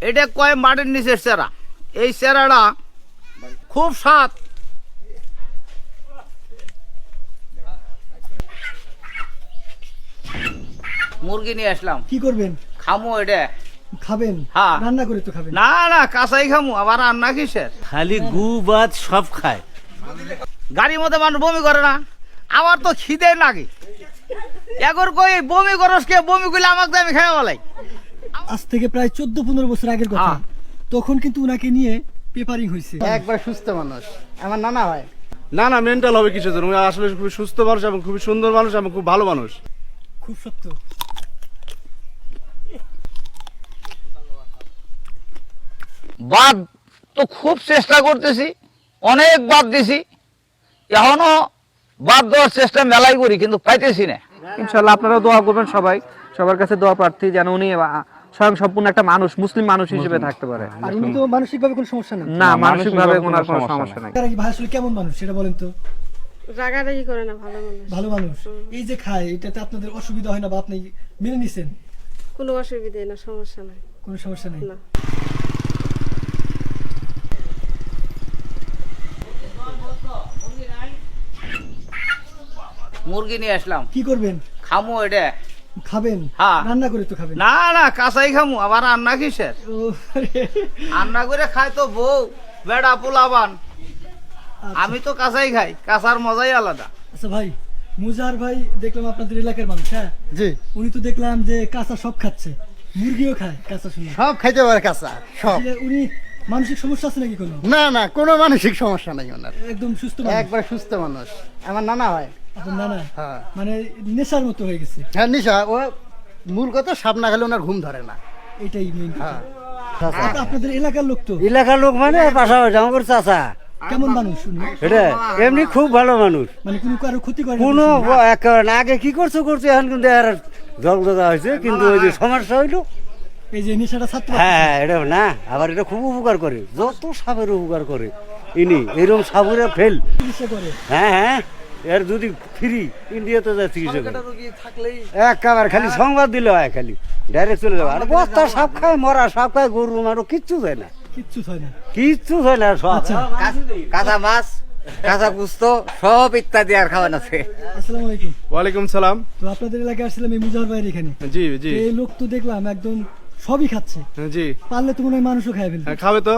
এটা কয় মাটির নিচের চেরা এই চেরাটা খুব স্বাদ। মুরগি নিয়ে আসলাম। কি করবেন? খামো এটা। খাবেন? হ্যাঁ। রান্না করে তো খাবেন। না না কাঁচাই খামু আবার রান্না কিসের? খালি গু ভাত সব খায়। গাড়ির মধ্যে মানুষ বমি করে না। আমার তো খিদে লাগে। এগর কই বমি করস কে? বমি করলে আমাকে আমি খাই বলাই। আজ থেকে প্রায় চোদ্দ পনেরো বছর আগের কথা। হ্যাঁ। তখন কিন্তু উনাকে নিয়ে পেপারিং হয়েছে একবার সুস্থ মানুষ। আমার নানা হয় না না মেন্টাল হবে কিসের জন্য? উনি আসলে খুবই সুস্থ মানুষ এবং খুবই সুন্দর মানুষ এবং খুব ভালো মানুষ। খুব সত্য বাদ তো খুব চেষ্টা করতেছি। অনেক বাদ দিছি। এখনও বাদ দেওয়ার চেষ্টা মেলাই করি কিন্তু পাইতেছি না। ইনশাল্লাহ আপনারা দোয়া করবেন সবাই। সবার কাছে দোয়া প্রার্থী যেন উনি স্বয়ং সম্পূর্ণ একটা মানুষ মুসলিম মানুষ হিসেবে থাকতে পারে। আর উনি তো মানসিক ভাবে কোনো সমস্যা নেই না মানসিক ভাবে ওনার কোনো সমস্যা নাই। ভাই আসলে কেমন মানুষ সেটা বলেন তো। রাগারাগি করে না ভালো মানুষ। ভালো মানুষ। এই যে খায় এটাতে আপনাদের অসুবিধা হয় না বা আপনি মেনে নিছেন? কোনো অসুবিধে না সমস্যা নাই। কোনো সমস্যা নেই? না। মুরগি নিয়ে আসলাম। কি করবেন? খামো এটা। খাবেন। রান্না করে তো খাবেন। না না কাঁচাই খামু আবার রান্না কিসের? রান্না করে খাই তো বউ বেড়া পোলাবান। আচ্ছা। আমি তো কাঁচাই খাই কাঁচার মজাই আলাদা। আচ্ছা ভাই মুজার ভাই দেখলাম আপনাদের এলাকার মানুষ হ্যাঁ? জি। উনি তো দেখলাম যে কাঁচা সব খাচ্ছে মুরগিও খায় কাঁচা শুনে। সব খাইতে পারে কাঁচা সব। উনি মানসিক সমস্যা আছে নাকি কোনো? না না কোনো মানসিক সমস্যা নাই ওনার। একদম সুস্থ একবার সুস্থ মানুষ। আমার নানা হয়। নানা হ্যাঁ। মানে নেশার মতো হয়ে গেছে। হ্যাঁ নিশা। ও মূল কথা সাপ না খেলে ওনার ঘুম ধরে না। এটাই মেইন হ্যাঁ। আপনাদের এলাকার লোক তো? এলাকার লোক মানে পাশাপাশি আমার চাচা। কেমন মানুষ এটা এমনি খুব ভালো মানুষ। মানে কোনো কারও ক্ষতি করে না কোনো না, আগে কি করছ করছ এখন কিন্তু আর জল হয়েছে। কিন্তু ওই যে সমস্যা হইল। এই যে নেশাটা ছাত্র হ্যাঁ হ্যাঁ, এটা না। আবার এটা খুব উপকার করে। যত সাপের উপকার করে। ইনি এরকম সাপুরে ফেল। হ্যাঁ হ্যাঁ। এর যদি ফ্রি ইন্ডিয়াতে যায় চিকিৎসা করে একেবারে খালি সংবাদ দিলে হয় খালি। ডাইরেক্ট চলে যাবে। আর বস্তা সাপ খায় মরা সাপ খায় গরু মারো কিচ্ছু যায় না। কিচ্ছু হয় না। কিচ্ছু হয় না সব। আচ্ছা। কাঁচা মাছ কাঁচা গুস্ত সব ইত্যাদি আর খাওয়ান আছে আসসালামু আলাইকুম। ওয়ালাইকুম সালাম। তো আপনাদের এলাকায় আসছিলাম এই মুজাহর ভাইয়ের এখানে। জি জি। এই লোক তো দেখলাম একদম সবই খাচ্ছে। জি। পারলে তো মনে হয় মানুষও খায় ফেলবে। হ্যাঁ, খাবে তো।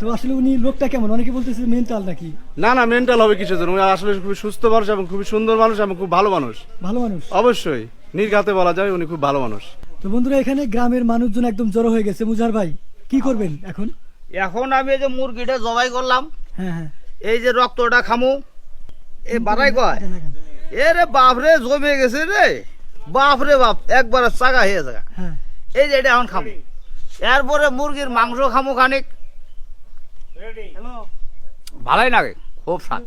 তো আসলে উনি লোকটা কেমন? অনেকে বলতেছে মেন্টাল নাকি? না না মেন্টাল হবে জন্য? উনি আসলে খুবই সুস্থ মানুষ এবং খুবই সুন্দর মানুষ এবং খুব ভালো মানুষ। ভালো মানুষ? অবশ্যই। নির্ঘাতে বলা যায় উনি খুব ভালো মানুষ। তো বন্ধুরা এখানে গ্রামের মানুষজন একদম জড়ো হয়ে গেছে। মুজার ভাই কি করবেন এখন? এখন আমি এই যে মুরগিটা জবাই করলাম। হ্যাঁ হ্যাঁ। এই যে রক্তটা খামু। এই বাড়াই কয়। এ রে বাপ রে জমে গেছে রে। বাপ রে বাপ একবার চাগা হয়ে যাগা হ্যাঁ। এই যে এটা এখন খামু। এরপরে মুরগির মাংস খামু খানিক। ভালোই লাগে খুব স্বাদ।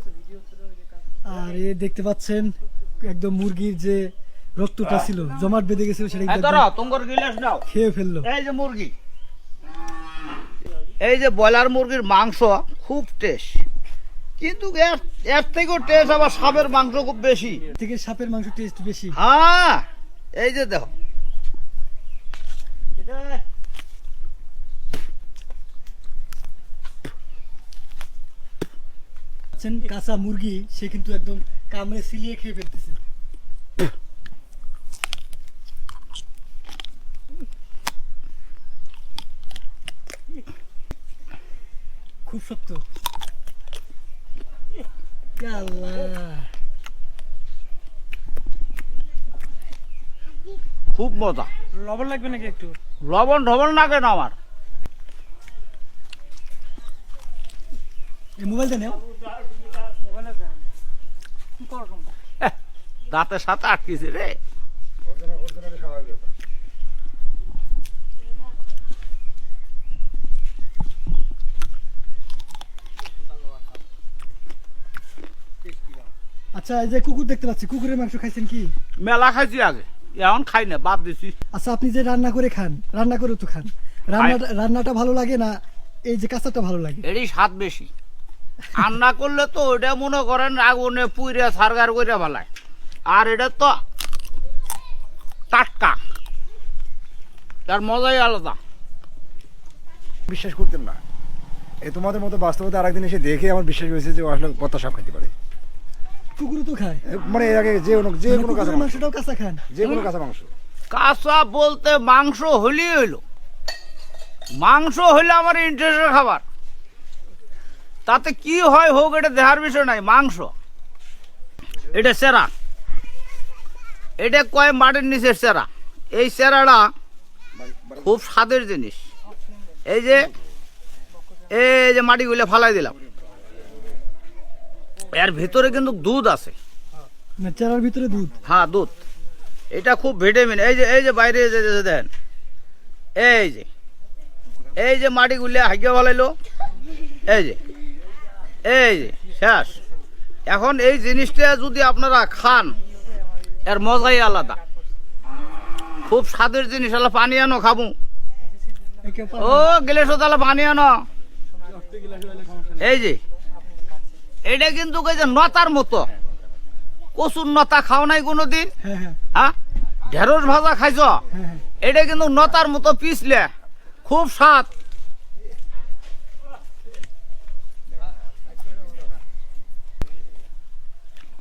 আর এ দেখতে পাচ্ছেন একদম মুরগির যে রক্তটা ছিল জমাট বেঁধে গেছিল সেটা এই ধরো একদম তোমার গিলাস নাও খেয়ে ফেলল। এই যে মুরগি। এই যে ব্রয়লার মুরগির মাংস খুব টেস্ট কিন্তু এর এর থেকেও টেস্ট আবার সাপের মাংস খুব বেশি। থেকে সাপের মাংস টেস্ট বেশি। হ্যাঁ এই যে দেখো। পাচ্ছেন কাঁচা মুরগি সে কিন্তু একদম কামড়ে সিলিয়ে খেয়ে ফেলতেছে। খুব আল্লাহ। খুব মজা। লবণ লাগবে নাকি একটু? লবণ ঢবণ না কেন আমার। এই মোবাইলটা নেও। দাঁতের সাথে আটকেছে রে। আচ্ছা এই যে কুকুর দেখতে পাচ্ছি কুকুরের মাংস খাইছেন কি? মেলা খাইছি আগে এখন খাই না বাদ দিছি। আচ্ছা আপনি যে রান্না করে খান রান্না করে তো খান। রান্নাটা রান্নাটা ভালো লাগে না এই যে কাঁচাটা ভালো লাগে? এরই স্বাদ বেশি। রান্না করলে তো ওটা মনে করেন আগুনে পুইরে সারগার করে ফেলায়। আর এটা তো টাটকা। তার মজাই আলাদা। বিশ্বাস করতেন না। এই তোমাদের মতো বাস্তবতা আরেকদিন এসে দেখে আমার বিশ্বাস হয়েছে যে আসলে পত্তা সাপ খেতে পারে। কুকুরও তো খায়। মানে এর আগে যে কোনো যে মানে কোনো কাঁচা মাংস। মাংসটাও কাঁচা খান যে কোনো কাঁচা মাংস। কাঁচা বলতে মাংস হলেই হইল। মাংস হইলে আমার ইন্টারেস্টের খাবার। তাতে কি হয় হোক এটা দেহার বিষয় নাই মাংস। এটা সেরা। এটা কয় মাটির নিচের সেরা? এই সেরাটা খুব স্বাদের জিনিস। এই যে এই যে মাটিগুলো ফালাই দিলাম। এর ভিতরে কিন্তু দুধ আছে। চেরার ভিতরে দুধ? হ্যাঁ দুধ। এটা খুব ভিটামিন। এই যে এই যে বাইরে যে যে এই যে এই যে মাটিগুলো হাইকে ভালাইলো এই যে এই যে শেষ। এখন এই জিনিসটা যদি আপনারা খান এর মজাই আলাদা। খুব স্বাদের জিনিস আলা পানি আনো খাব। ও গেলেছো তাহলে পানি আনো। এই যে এটা কিন্তু নতার মতো। কচুর নতা খাও নাই কোনোদিন? হ্যাঁ হ্যাঁ। হ্যাঁ? ঢেঁড়স ভাজা খাইছ? হ্যাঁ এটা কিন্তু নতার মতো পিছলে খুব স্বাদ।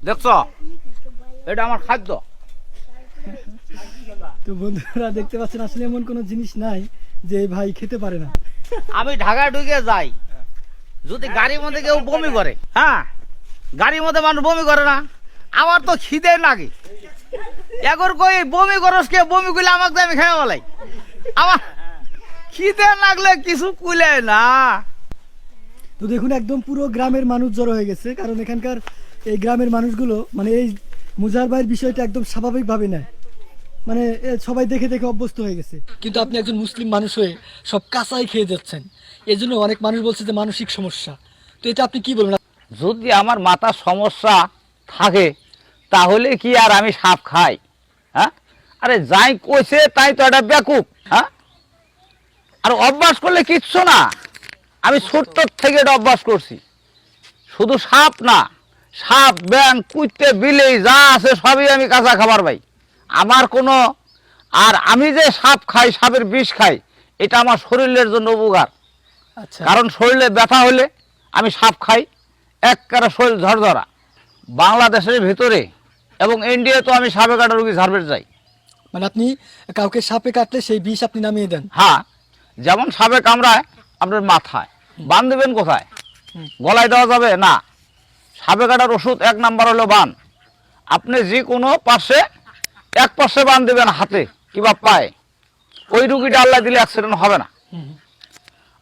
দেখছ? এটা আমার খাদ্য। তো বন্ধুরা দেখতে পাচ্ছেন আসলে এমন কোনো জিনিস নাই যে ভাই খেতে পারে না। আমি ঢাকা ঢুকে যাই। যদি গাড়ির মধ্যে কেউ বমি করে হ্যাঁ? গাড়ির মধ্যে মানুষ বমি করে না। আমার তো খিদে লাগে। একর কই বমি করস কে? বমি করলে আমাকে আমি খেয়ে বলাই আমার খিদে লাগলে কিছু কুলে না। তো দেখুন একদম পুরো গ্রামের মানুষ জড়ো হয়ে গেছে কারণ এখানকার এই গ্রামের মানুষগুলো মানে এই মুজার ভাইয়ের বিষয়টা একদম স্বাভাবিকভাবে নেয়। মানে এ সবাই দেখে দেখে অভ্যস্ত হয়ে গেছে। কিন্তু আপনি একজন মুসলিম মানুষ হয়ে সব কাঁচাই খেয়ে যাচ্ছেন। এই জন্য অনেক মানুষ বলছে যে মানসিক সমস্যা। তো এটা আপনি কি বলবেন? যদি আমার মাথার সমস্যা থাকে তাহলে কি আর আমি সাপ খাই? হ্যাঁ? আরে যাই কইছে তাই তো এটা বেকুব হ্যাঁ? আর অভ্যাস করলে কিচ্ছু না। আমি ছোট্ট থেকে এটা অভ্যাস করছি। শুধু সাপ না সাপ ব্যাং কুইতে বিলেই যা আছে সবই আমি কাঁচা খাবার পাই আমার কোনো আর আমি যে সাপ খাই সাপের বিষ খাই এটা আমার শরীরের জন্য উপকার। আচ্ছা। কারণ শরীরে ব্যথা হলে আমি সাপ খাই এক কারা শরীর ঝরঝরা। বাংলাদেশের ভিতরে এবং ইন্ডিয়া তো আমি সাপে কাটা রুগী ঝাড়বেট যাই মানে আপনি কাউকে সাপে কাটলে সেই বিষ আপনি নামিয়ে দেন? হ্যাঁ যেমন সাপে কামড়ায় আপনার মাথায়। বান দেবেন কোথায়? গলায় দেওয়া যাবে? না। সাপে কাটার ওষুধ এক নাম্বার হলো বান। আপনি যে কোনো পাশে এক পাশে বান দেবেন হাতে কিংবা পায়ে। ওই রুগীটা আল্লাহ দিলে অ্যাক্সিডেন্ট হবে না।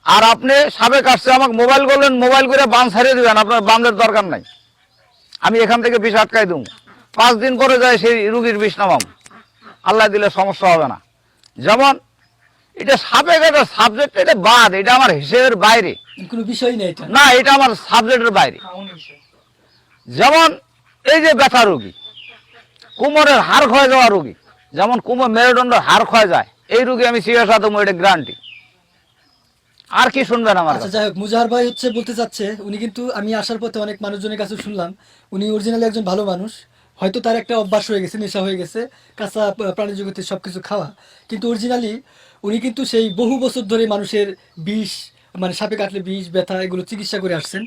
আর আপনি সাবেক কাটছে আমাকে মোবাইল করলেন মোবাইল করে বান ছাড়িয়ে দিবেন আপনার বানের দরকার নাই। আমি এখান থেকে বিষ আটকাই দেবো। পাঁচ দিন পরে যায় সেই রুগীর বিষ নামাম আল্লাহ দিলে সমস্যা হবে না। যেমন এটা সাবেক কাটা সাবজেক্ট এটা বাদ এটা আমার হিসেবের বাইরে। কোনো বিষয় নেই না এটা আমার সাবজেক্টের বাইরে। যেমন এই যে ব্যথা রোগী কোমরের হাড় ক্ষয় যাওয়া রোগী যেমন কোমর মেরুদণ্ডের হাড় ক্ষয় যায় এই রোগী আমি চিকিৎসা দেবো এটা গ্যারান্টি আর কি শুনবেন আমার আচ্ছা যাই হোক মুজাহার ভাই হচ্ছে বলতে চাচ্ছে উনি কিন্তু আমি আসার পথে অনেক মানুষজনের কাছে শুনলাম উনি অরিজিনালি একজন ভালো মানুষ হয়তো তার একটা অভ্যাস হয়ে গেছে নেশা হয়ে গেছে কাঁচা প্রাণী জগতে সব কিছু খাওয়া কিন্তু অরিজিনালি উনি কিন্তু সেই বহু বছর ধরে মানুষের বিষ মানে সাপে কাটলে বিষ ব্যথা এগুলো চিকিৎসা করে আসছেন।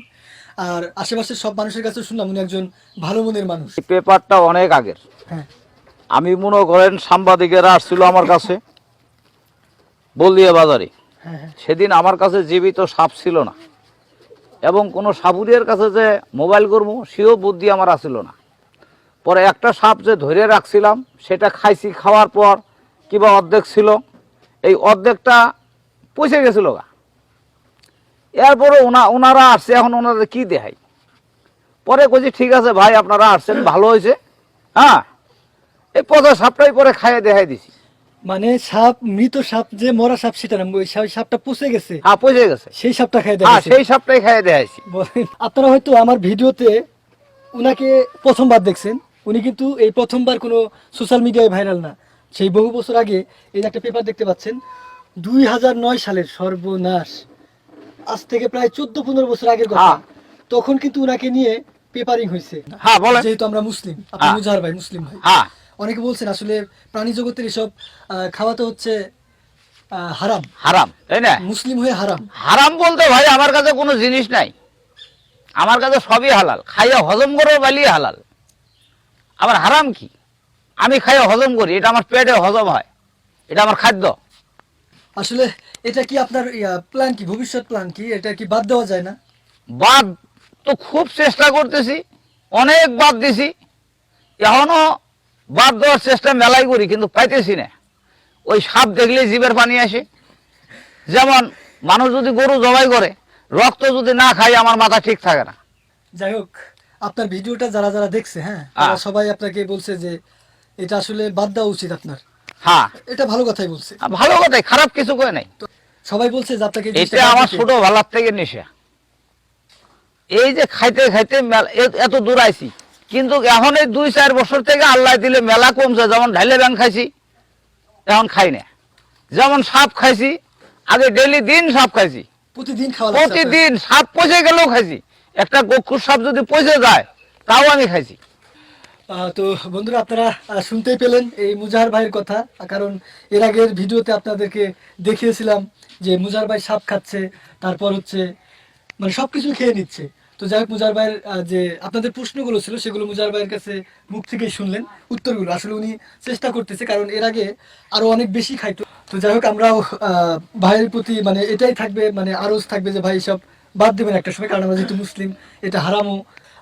আর আশেপাশের সব মানুষের কাছে শুনলাম উনি একজন ভালো মনের মানুষ। পেপারটা অনেক আগের। হ্যাঁ। আমি মনে করেন সাংবাদিকেরা আসছিল আমার কাছে বলদিয়া বাজারে হ্যাঁ হ্যাঁ। সেদিন আমার কাছে জীবিত সাপ ছিল না। এবং কোনো সাপুরিয়ার কাছে যে মোবাইল করব সেও বুদ্ধি আমার আসছিল না। পরে একটা সাপ যে ধরে রাখছিলাম সেটা খাইছি খাওয়ার পর কিবা অর্ধেক ছিল। এই অর্ধেকটা পচে গেছিল গা। এরপরে ওনা ওনারা আসছে এখন ওনাদের কি দেখাই? পরে কইছি ঠিক আছে ভাই আপনারা আসছেন ভালো হয়েছে। হ্যাঁ এই পচা সাপটাই পরে খাইয়ে দেখাই দিছি। মানে সাপ মৃত সাপ যে মরা সাপ সেটা না ওই সাপটা পচে গেছে। হ্যাঁ পচে গেছে। সেই সাপটা খাই হ্যাঁ দেয় সেই সাপটাই খাইয়ে দেখাইছি। আপনারা হয়তো আমার ভিডিওতে উনাকে প্রথমবার দেখছেন। উনি কিন্তু এই প্রথমবার কোনো সোশ্যাল মিডিয়ায় ভাইরাল না। সেই বহু বছর আগে এই একটা পেপার দেখতে পাচ্ছেন দুই হাজার নয় সালের সর্বনাশ। আজ থেকে প্রায় চোদ্দ পনেরো বছর আগের কথা। হ্যাঁ। তখন কিন্তু উনাকে নিয়ে পেপারিং হয়েছে। হ্যাঁ যেহেতু আমরা মুসলিম আপনি হ্যাঁ। মুজাহার ভাই মুসলিম ভাই। অনেকে বলছেন আসলে প্রাণী জগতের এসব খাওয়াতে হচ্ছে হারাম। হারাম। তাই না। মুসলিম হয়ে হারাম। হারাম বলতে ভাই আমার কাছে কোনো জিনিস নাই। আমার কাছে সবই হালাল। খাইয়া হজম করার বালি হালাল। আমার হারাম কি? আমি খাইয়া হজম করি এটা আমার পেটে হজম হয়। এটা আমার খাদ্য। আসলে এটা কি আপনার প্ল্যান কি? ভবিষ্যৎ প্ল্যান কি? এটা কি বাদ দেওয়া যায় না? বাদ তো খুব চেষ্টা করতেছি অনেক বাদ দিছি। এখনও বাদ দেওয়ার চেষ্টা মেলাই করি কিন্তু পাইতেছি না। ওই সাপ দেখলেই জিভের পানি আসে। যেমন মানুষ যদি গরু জবাই করে রক্ত যদি না খাই আমার মাথা ঠিক থাকে না। যাই হোক আপনার ভিডিওটা যারা যারা দেখছে হ্যাঁ সবাই আপনাকে বলছে যে এটা আসলে বাদ দেওয়া উচিত আপনার। হ্যাঁ। এটা ভালো কথাই বলছে। ভালো কথাই খারাপ কিছু করে নাই। সবাই বলছে যে আপনাকে এটা আমার ছোট ভালার থেকে নেশা এই যে খাইতে খাইতে এত দূর আইছি। কিন্তু এখন এই দুই চার বছর থেকে আল্লাহ দিলে মেলা কমছে যেমন ঢাইলে ব্যাং খাইছি এখন খাই না। যেমন সাপ খাইছি আগে ডেলি দিন সাপ খাইছি। প্রতিদিন। প্রতিদিন সাপ পচে গেলেও খাইছি। একটা গক্ষুর সাপ যদি পচে যায় তাও আমি খাইছি। তো বন্ধুরা আপনারা শুনতেই পেলেন এই মুজাহার ভাইয়ের কথা। কারণ এর আগের ভিডিওতে আপনাদেরকে দেখিয়েছিলাম যে মুজাহার ভাই সাপ খাচ্ছে, তারপর হচ্ছে মানে সবকিছু খেয়ে নিচ্ছে। তো যাই হোক, মুজাহার ভাইয়ের যে আপনাদের প্রশ্নগুলো ছিল, সেগুলো মুজাহার ভাইয়ের কাছে মুখ থেকেই শুনলেন। উত্তরগুলো আসলে উনি চেষ্টা করতেছে, কারণ এর আগে আরও অনেক বেশি খাইতো। তো যাই হোক, আমরাও ভাইয়ের প্রতি মানে এটাই থাকবে মানে আরজ থাকবে যে ভাই সব বাদ দেবেন একটা সময়, কারণ আমরা যেহেতু মুসলিম, এটা হারামও।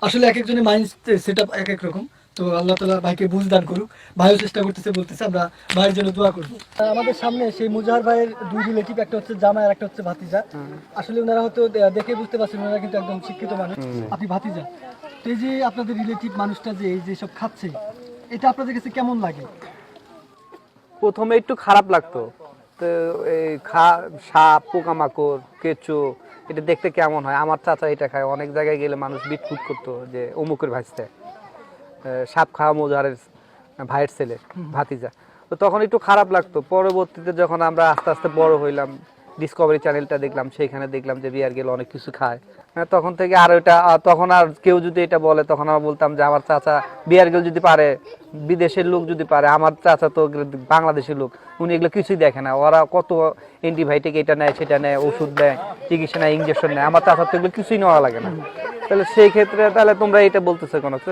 আসলে এক একজনের মাইন্ড সেট আপ এক এক রকম। তো আল্লাহ তালা ভাইকে বুঝ দান করুক। ভাইও চেষ্টা করতেছে বলতেছে আমরা ভাইয়ের জন্য দোয়া করব। আমাদের সামনে সেই মুজাহার ভাইয়ের দুই রিলেটিভ একটা হচ্ছে জামাই আর একটা হচ্ছে ভাতিজা। আসলে ওনারা হয়তো দেখে বুঝতে পারছেন ওনারা কিন্তু একদম শিক্ষিত মানুষ। আপনি ভাতিজা। তো এই যে আপনাদের রিলেটিভ মানুষটা যে এই যে সব খাচ্ছে এটা আপনাদের কাছে কেমন লাগে? প্রথমে একটু খারাপ লাগতো। তো এই খা সাপ পোকামাকড় কেঁচো এটা দেখতে কেমন হয়? আমার চাচা এটা খায়। অনেক জায়গায় গেলে মানুষ বিটফুট করতো যে অমুকের ভাইসতে। সাপ খাওয়া মজুহারের ভাইয়ের ছেলে ভাতিজা। তো তখন একটু খারাপ লাগতো। পরবর্তীতে যখন আমরা আস্তে আস্তে বড় হইলাম ডিসকভারি চ্যানেলটা দেখলাম সেইখানে দেখলাম যে বিয়ার গেলে অনেক কিছু খায়। তখন থেকে আর ওইটা তখন আর কেউ যদি এটা বলে, তখন আমরা বলতাম যে আমার চাচা বিয়ার গেল যদি পারে, বিদেশের লোক যদি পারে, আমার চাচা তো বাংলাদেশের লোক, উনি এগুলো কিছুই দেখে না। ওরা কত অ্যান্টিবায়োটিক এটা নেয়, সেটা নেয়, ওষুধ নেয় চিকিৎসা নেয় ইঞ্জেকশন নেয়, আমার চাচা তো এগুলো কিছুই নেওয়া লাগে না। তাহলে সেই ক্ষেত্রে তাহলে তোমরা এটা বলতেছো কেন? তো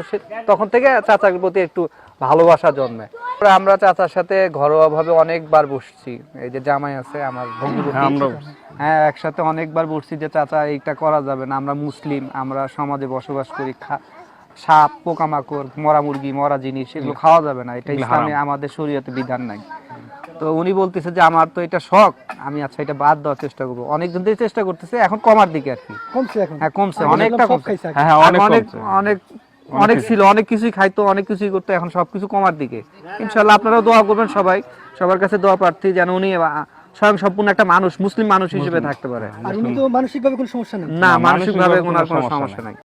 তখন থেকে চাচার প্রতি একটু ভালোবাসা জন্মে আমরা চাচার সাথে ঘরোয়া ভাবে অনেকবার বসছি। এই যে জামাই আছে, আমার ভগ্নিপতি হ্যাঁ একসাথে অনেকবার বলছি যে চাচা এইটা করা যাবে না। আমরা মুসলিম আমরা সমাজে বসবাস করি সাপ পোকামাকড় মরা মুরগি মরা জিনিস এগুলো খাওয়া যাবে না। এটা ইসলামে আমাদের শরীয়তে বিধান নাই। তো উনি বলতেছে যে আমার তো এটা শখ। আমি আচ্ছা এটা বাদ দেওয়ার চেষ্টা করব। অনেকদিন থেকে চেষ্টা করতেছে এখন কমার দিকে আর কি। কমছে এখন। হ্যাঁ কমছে। অনেকটা কমছে। হ্যাঁ অনেক অনেক অনেক অনেক ছিল অনেক কিছুই খাইতো অনেক কিছুই করতো এখন সবকিছু কমার দিকে। ইনশাল্লাহ আপনারাও দোয়া করবেন সবাই। সবার কাছে দোয়া প্রার্থী যেন উনি স্বয়ং সম্পূর্ণ একটা মানুষ মুসলিম মানুষ হিসেবে থাকতে পারে। আর উনি তো মানসিকভাবে কোনো সমস্যা নেই। না মানসিক ভাবে কোনো সমস্যা নাই।